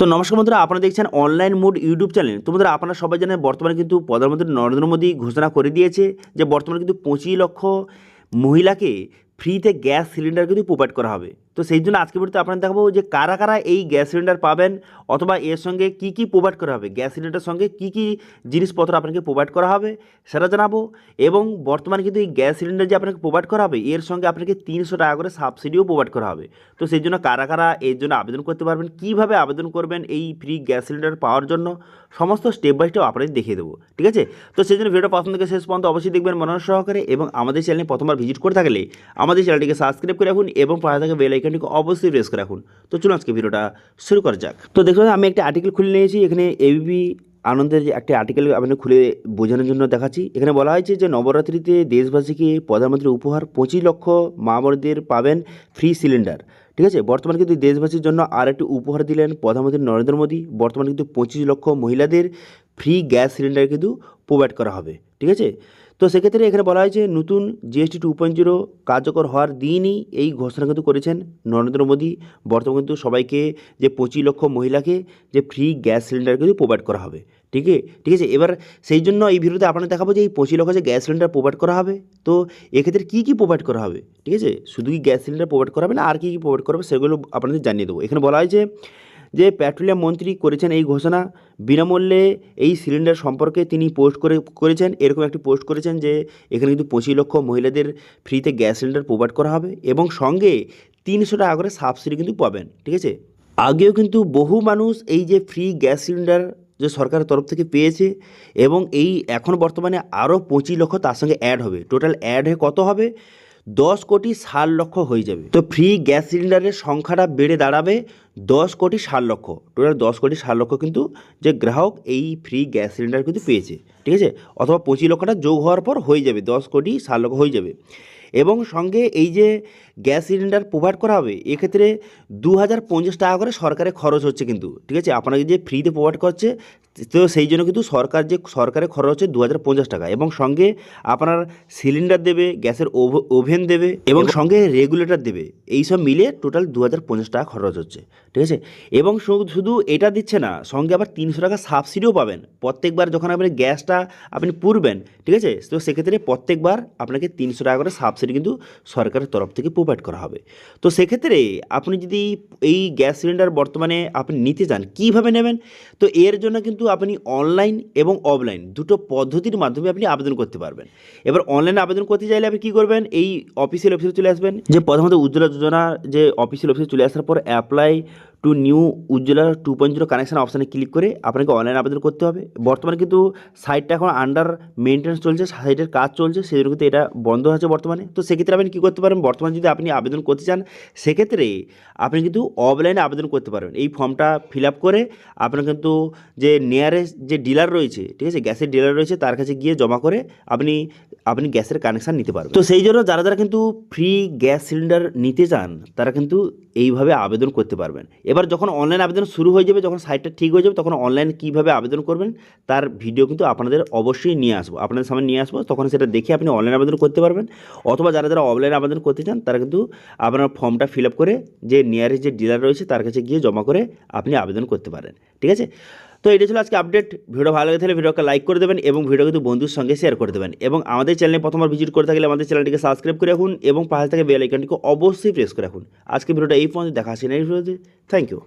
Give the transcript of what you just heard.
তো নমস্কার বন্ধুরা, আপনারা দেখছেন অনলাইন মোড ইউটিউব চ্যানেল তো বন্ধুরা, আপনারা সবাই জানেন বর্তমানে কিন্তু প্রধানমন্ত্রী নরেন্দ্র মোদী ঘোষণা করে দিয়েছে যে বর্তমানে কিন্তু পঁচিশ লক্ষ মহিলাকে ফ্রিতে গ্যাস সিলিন্ডার কিন্তু প্রোভাইড করা হবে। তো সেই জন্য আজকে ভিডিওতে আপনারা দেখাবো যে কারা কারা এই গ্যাস সিলিন্ডার পাবেন অথবা এর সঙ্গে কি কি প্রোভাইড করা হবে? গ্যাস সিলিন্ডারের সঙ্গে কি কি জিনিসপত্র আপনাকে প্রোভাইড করা হবে সেটা জানাব এবং বর্তমানে কিন্তু এই গ্যাস সিলিন্ডার যে আপনাকে প্রোভাইড করা হবে, এর সঙ্গে আপনাকে তিনশো টাকা করে সাবসিডিও প্রোভাইড করা হবে। তো সেই জন্য কারা কারা এর জন্য আবেদন করতে পারবেন, কীভাবে আবেদন করবেন এই ফ্রি গ্যাস সিলিন্ডার পাওয়ার জন্য, সমস্ত স্টেপ বাই স্টেপ আপনাদের দেখিয়ে দেবো, ঠিক আছে? তো সেই জন্য ভিডিওটা প্রথম শেষ পর্যন্ত অবশ্যই দেখবেন মনোযোগ সহকারে এবং আমাদের চ্যানেলে প্রথমবার ভিজিট করে থাকলে আমাদের চ্যানেলটিকে সাবস্ক্রাইব করে রাখুন এবং পাশে থাকা বেল আইকনটিকে অবশ্যই প্রেস করে রাখুন। তো চলুন আজকে ভিডিওটা শুরু করা যাক। তো দেখুন, আমি একটা আর্টিকেল খুলে নিয়েছি। এখানে এবিপি আনন্দের যে একটা আর্টিকেল আপনাদের খুলে বোঝানোর জন্য দেখাচ্ছি। এখানে বলা হয়েছে যে নবরাত্রিতে দেশবাসীকে প্রধানমন্ত্রী উপহার পঁচিশ লক্ষ মা বোনদের পাবেন ফ্রি সিলিন্ডার ঠিক আছে? বর্তমানে কিন্তু দেশবাসীর জন্য আর একটি উপহার দিলেন প্রধানমন্ত্রী নরেন্দ্র মোদী। বর্তমানে কিন্তু পঁচিশ লক্ষ মহিলাদের ফ্রি গ্যাস সিলিন্ডার কিন্তু প্রোভাইড করা হবে, ঠিক আছে? তো সেক্ষেত্রে এখানে বলা হয়েছে নতুন জিএসটি টু পয়েন্ট জিরো কার্যকর হওয়ার দিনই এই ঘোষণা কিন্তু করেছেন নরেন্দ্র মোদী। বর্তমানে কিন্তু সবাইকে যে পঁচিশ লক্ষ মহিলাকে যে ফ্রি গ্যাস সিলিন্ডার কিন্তু প্রোভাইড করা হবে, ঠিক ঠিক আছে, এবার সেই জন্য এই ভিডিওতে আপনাদের দেখাবো যে এই পঁচিশ লক্ষ যে গ্যাস সিলিন্ডার প্রোভাইড করা হবে, তো এক্ষেত্রে কী কী প্রোভাইড করা হবে, ঠিক আছে? শুধু কি গ্যাস সিলিন্ডার প্রোভাইড করা হবে না, আর কী কী প্রোভাইড করা হবে সেগুলো আপনাদের জানিয়ে দেবো। এখানে বলা হয়েছে যে পেট্রোলিয়াম মন্ত্রী করেছেন এই ঘোষণা, বিনামূল্যে এই সিলিন্ডার সম্পর্কে তিনি পোস্ট করে, করেছেন। এরকম একটি পোস্ট করেছেন যে এখানে কিন্তু পঁচিশ লক্ষ মহিলাদের ফ্রিতে গ্যাস সিলিন্ডার প্রোভাইড করা হবে এবং সঙ্গে তিনশো টাকা করে সাবসিডি কিন্তু পাবেন, ঠিক আছে? আগেও কিন্তু বহু মানুষ এই যে ফ্রি গ্যাস সিলিন্ডার যে সরকারের তরফ থেকে পেয়েছে এবং এই এখন বর্তমানে আরও পঁচিশ লক্ষ তার সঙ্গে অ্যাড হবে। টোটাল অ্যাড হয়ে কত হবে? দশ কোটি ষাট লক্ষ হয়ে যাবে। তো ফ্রি গ্যাস সিলিন্ডারের সংখ্যাটা বেড়ে দাঁড়াবে। দশ কোটি ষাট লক্ষ। টোটাল দশ কোটি ষাট লক্ষ কিন্তু যে গ্রাহক এই ফ্রি গ্যাস সিলিন্ডার কিন্তু পেয়েছে। ঠিক আছে? অথবা পঁচিশ লক্ষটা যোগ হওয়ার পর হয়ে যাবে দশ কোটি ষাট লক্ষ হয়ে যাবে। এবং সঙ্গে এই যে গ্যাস সিলিন্ডার প্রোভাইড করা হবে এক্ষেত্রে দু হাজার পঞ্চাশ টাকা করে সরকারের খরচ হচ্ছে কিন্তু। ঠিক আছে? আপনাকে যে ফ্রিতে প্রোভাইড করছে তো সেই জন্য কিন্তু সরকার যে সরকারের খরচ হচ্ছে দু হাজার পঞ্চাশ টাকা। এবং সঙ্গে আপনার সিলিন্ডার দেবে গ্যাসের ওভেন দেবে এবং সঙ্গে রেগুলেটর দেবে। এই সব মিলে টোটাল দু হাজার পঞ্চাশ টাকা খরচ হচ্ছে। ঠিক আছে? এবং শুধু এটা দিচ্ছে না, সঙ্গে আবার তিনশো টাকা সাবসিডিও পাবেন। প্রত্যেকবার যখন আপনি গ্যাসটা আপনি পুরবেন, ঠিক আছে? তো সেক্ষেত্রে প্রত্যেকবার আপনাকে তিনশো টাকা করে সাবসিডি কিন্তু সরকারের তরফ থেকে প্রোভাইড করা হবে। তো সেক্ষেত্রে আপনি যদি এই গ্যাস সিলিন্ডার বর্তমানে আপনি নিতে চান, কীভাবে নেবেন? তো এর জন্য কিন্তু আপনি অনলাইন এবং অফলাইন দুটো পদ্ধতির মাধ্যমে আপনি আবেদন করতে পারবেন। এবার অনলাইনে আবেদন করতে চাইলে আপনি কী করবেন? এই অফিসিয়াল অফিসে চলে আসবেন। যে প্রথমত উজ্জ্বলা যোজনা যে অফিসিয়াল অফিসে চলে আসার পর apply to new Ujjwala two point zero connection অপশানে ক্লিক করে আপনাকে অনলাইন আবেদন করতে হবে। বর্তমানে কিন্তু সাইটটা এখন আন্ডার মেনটেন্স চলছে সাইটের কাজ চলছে, সেই জন্য কিন্তু এটা বন্ধ আছে বর্তমানে। তো সেক্ষেত্রে আপনি কী করতে পারেন? বর্তমানে যদি আপনি আবেদন করতে চান, সেক্ষেত্রে আপনি কিন্তু অফলাইনে আবেদন করতে পারবেন। এই ফর্মটা ফিল আপ করে আপনার কিন্তু যে নিয়ারেস্ট যে ডিলার রয়েছে, ঠিক আছে, গ্যাসের ডিলার রয়েছে, তার কাছে গিয়ে জমা করে আপনি আপনি গ্যাসের কানেকশান নিতে পারবেন। তো সেই জন্য যারা যারা কিন্তু ফ্রি গ্যাস সিলিন্ডার নিতে চান, তারা কিন্তু এইভাবে আবেদন করতে পারবেন। এবার যখন অনলাইন আবেদন শুরু হয়ে যাবে, যখন সাইটটা ঠিক হয়ে যাবে, তখন অনলাইন কীভাবে আবেদন করবেন, তার ভিডিও কিন্তু আপনাদের অবশ্যই নিয়ে আসব। আপনাদের সামনে নিয়ে আসব, তখন সেটা দেখে আপনি অনলাইন আবেদন করতে পারবেন। অথবা যারা যারা অফলাইন আবেদন করতে চান, তারা কিন্তু আপনার ফর্মটা ফিল আপ করে যে নিয়ারেস্ট যে ডিলার রয়েছে, তার কাছে গিয়ে জমা করে আপনি আবেদন করতে পারেন। ঠিক আছে? তো এটা ছিল আজকে আপডেট ভিডিও ভালো লাগে থাকলে ভিডিওকে লাইক করে দেবেন এবং ভিডিও কিন্তু বন্ধুর সঙ্গে শেয়ার করে দেবেন। এবং আমাদের চ্যানেলে প্রথমবার ভিজিট করে থাকলে আমাদের চ্যানেলটিকে সাবস্ক্রাইব করে রাখুন এবং পাশে থেকে বেল আইকনটিকে অবশ্যই প্রেস করে রাখুন। আজকে ভিডিওটা এই পর্যন্ত, দেখা আসে এই ভিডিওতে থ্যাংক ইউ